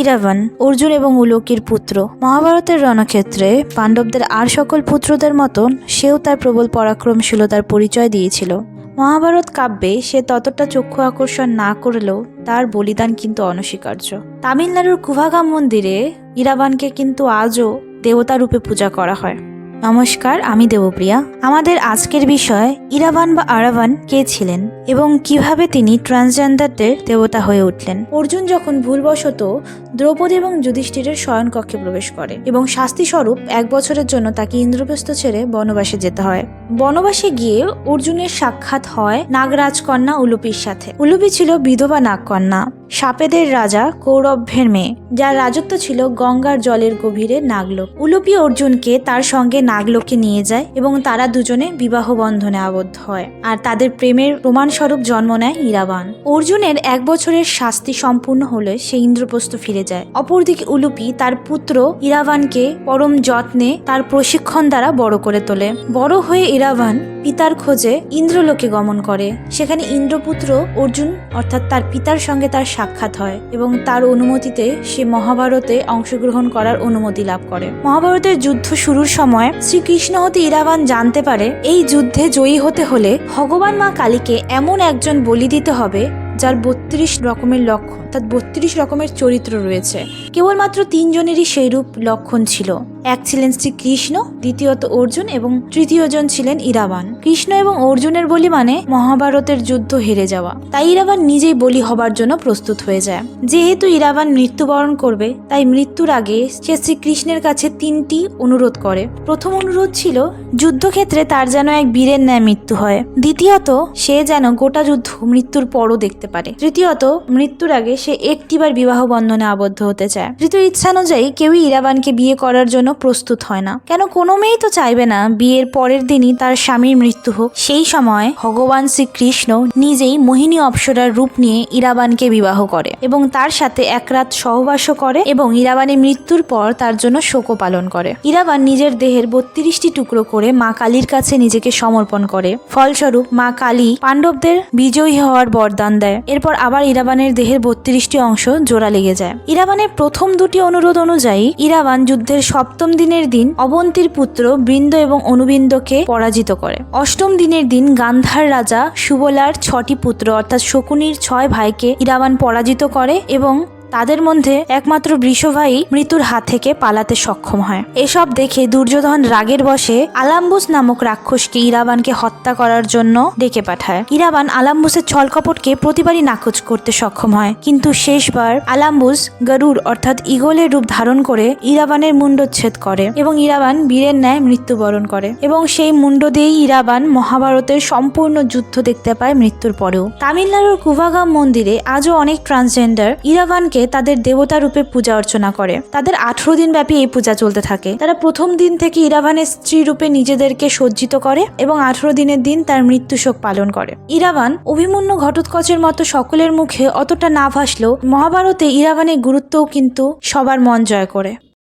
ইরাভান, অর্জুন এবং উলকির পুত্র। মহাভারতের রণক্ষেত্রে পাণ্ডবদের আর সকল পুত্রদের মতন সেও তার প্রবল পরাক্রমশীলতার পরিচয় দিয়েছিল। মহাভারত কাব্যে সে ততটা চক্ষু আকর্ষণ না করলেও তার বলিদান কিন্তু অনস্বীকার্য। তামিলনাড়ুর কুভাগাম মন্দিরে ইরাবানকে কিন্তু আজও দেবতা রূপে পূজা করা হয়। নমস্কার, আমি দেবপ্রিয়া। আমাদের আজকের বিষয়, ইরাবান বা আরাবান কে ছিলেন এবং কীভাবে তিনি ট্রান্সজেন্ডারদের দেবতা হয়ে উঠলেন। অর্জুন যখন ভুলবশত দ্রৌপদী এবং যুধিষ্ঠিরের শয়নকক্ষে প্রবেশ করে এবং শাস্তি স্বরূপ এক বছরের জন্য তাকে ইন্দ্রপ্রস্থ ছেড়ে বনবাসে যেতে হয়। বনবাসে গিয়ে অর্জুনের সাক্ষাৎ হয় নাগরাজকন্যা উলুপির সাথে। উলুপি ছিল বিধবা নাগকন্যা, সাপেদের রাজা কৌরভের মেয়ে, যার রাজত্ব ছিল গঙ্গার জলের গভীরে নাগলোক। উলুপি অর্জুনকে তার সঙ্গে নাগলোকে নিয়ে যায় এবং তারা দুজনে বিবাহ বন্ধনে আবদ্ধ হয়। আর তাদের প্রেমের প্রমাণস্বরূপ জন্ম নেয় ইরাবান। অর্জুনের এক বছরের শাস্তি সম্পূর্ণ হলে সে ইন্দ্রপ্রস্থ ফিরে যায়। অপরদিকে উলুপি তার পুত্র ইরাবানকে পরম যত্নে তার প্রশিক্ষণ দ্বারা বড় করে তোলে। বড় হয়ে ইরাবান পিতার খোঁজে ইন্দ্রলোকে গমন করে। সেখানে ইন্দ্রপুত্র অর্জুন অর্থাৎ তার পিতার সঙ্গে তার সাক্ষাৎ হয় এবং তার অনুমতিতে সে মহাভারতে অংশগ্রহণ করার অনুমতি লাভ করে। মহাভারতের যুদ্ধ শুরুর সময় শ্রীকৃষ্ণ হতে ইরাবান জানতে পারে, এই যুদ্ধে জয়ী হতে হলে ভগবান মা কালীকে এমন একজন বলি দিতে হবে যার বত্রিশ রকমের লক্ষণ। অর্থাৎ বত্রিশ রকমের চরিত্র রয়েছে। কেবলমাত্র তিনজনেরই সেই রূপ লক্ষণ ছিল। এক ছিলেন শ্রীকৃষ্ণ, দ্বিতীয়ত অর্জুন এবং তৃতীয়জন ছিলেন ইরাবান। কৃষ্ণ এবং অর্জুনের বলি মানে মহাভারতের যুদ্ধ হেরে যাওয়া। তাই ইরাবান নিজেই বলি হবার জন্য প্রস্তুত হয়ে যায়। যেহেতু ইরাবান মৃত্যুবরণ করবে, তাই মৃত্যুর আগে সে শ্রীকৃষ্ণের কাছে তিনটি অনুরোধ করে। প্রথম অনুরোধ ছিল, যুদ্ধক্ষেত্রে তার যেন এক বীরের ন্যায় মৃত্যু হয়। দ্বিতীয়ত, সে যেন গোটা যুদ্ধ মৃত্যুর পরও দেখতে পারে। তৃতীয়ত, মৃত্যুর আগে সে একটিবার বিবাহ বন্ধনে আবদ্ধ হতে চায়। তৃতীয় ইচ্ছানুযায়ী কেউই ইরাবানকে বিয়ে করার জন্য প্রস্তুত হয় না। কেন কোনো মেয়েই তো চাইবে না বিয়ের পরের দিনই তার স্বামীর মৃত্যু হোক। সেই সময় ভগবান শ্রীকৃষ্ণ নিজেই মোহিনী অপ্সরার রূপ নিয়ে ইরাবানকে বিবাহ করে এবং তার সাথে এক রাত সহবাসও করে এবং ইরাবানের মৃত্যুর পর তার জন্য শোকও পালন করে। ইরাবান নিজের দেহের বত্রিশটি টুকরো করে মা কালীর কাছে নিজেকে সমর্পণ করে। ফলস্বরূপ মা কালী পাণ্ডবদের বিজয়ী হওয়ার বরদান দেয়। এরপর আবার ইরাবানের দেহের বত্রিশটি অংশ জোড়া লেগে যায়। ইরাবানের প্রথম দুটি অনুরোধ অনুযায়ী ইরাবান যুদ্ধের সপ্তম দিনের দিন অবন্তীর পুত্র বৃন্দ এবং অনুবৃন্দকে পরাজিত করে। অষ্টম দিনের দিন গান্ধার রাজা সুবলার ছটি পুত্র অর্থাৎ শকুনির ছয় ভাইকে ইরাবান পরাজিত করে এবং তাদের মধ্যে একমাত্র বৃষভাই মৃত্যুর হাত থেকে পালাতে সক্ষম হয়। এসব দেখে দুর্যোধন রাগের বসে আলাম্বুস নামক রাক্ষসকে ইরাবানকে হত্যা করার জন্য ডেকে পাঠায়। ইরাবান আলাম্বুসের ছলকপটকে প্রতিবারই নাকচ করতে সক্ষম হয়। কিন্তু শেষবার আলাম্বুস গরুর অর্থাৎ ইগলের রূপ ধারণ করে ইরাবানের মুন্ডচ্ছেদ করে এবং ইরাবান বীরের ন্যায় মৃত্যুবরণ করে এবং সেই মুন্ড দিয়েই ইরাবান মহাভারতের সম্পূর্ণ যুদ্ধ দেখতে পায় মৃত্যুর পরেও। তামিলনাড়ুর কুভাগাম মন্দিরে আজও অনেক ট্রান্সজেন্ডার ইরাবানকে তাদের দেবতা রূপে পূজা অর্চনা করে। তাদের আঠারো দিন ব্যাপী এই পূজা চলতে থাকে। তারা প্রথম দিন থেকে ইরাভানের স্ত্রী রূপে নিজেদেরকে সজ্জিত করে এবং আঠারো দিনের দিন তার মৃত্যু শোক পালন করে। ইরাভান অভিমন্যু ঘটোৎকচের মতো সকলের মুখে অতটা না ভাসলেও মহাভারতে ইরাভানের গুরুত্বও কিন্তু সবার মন জয় করে।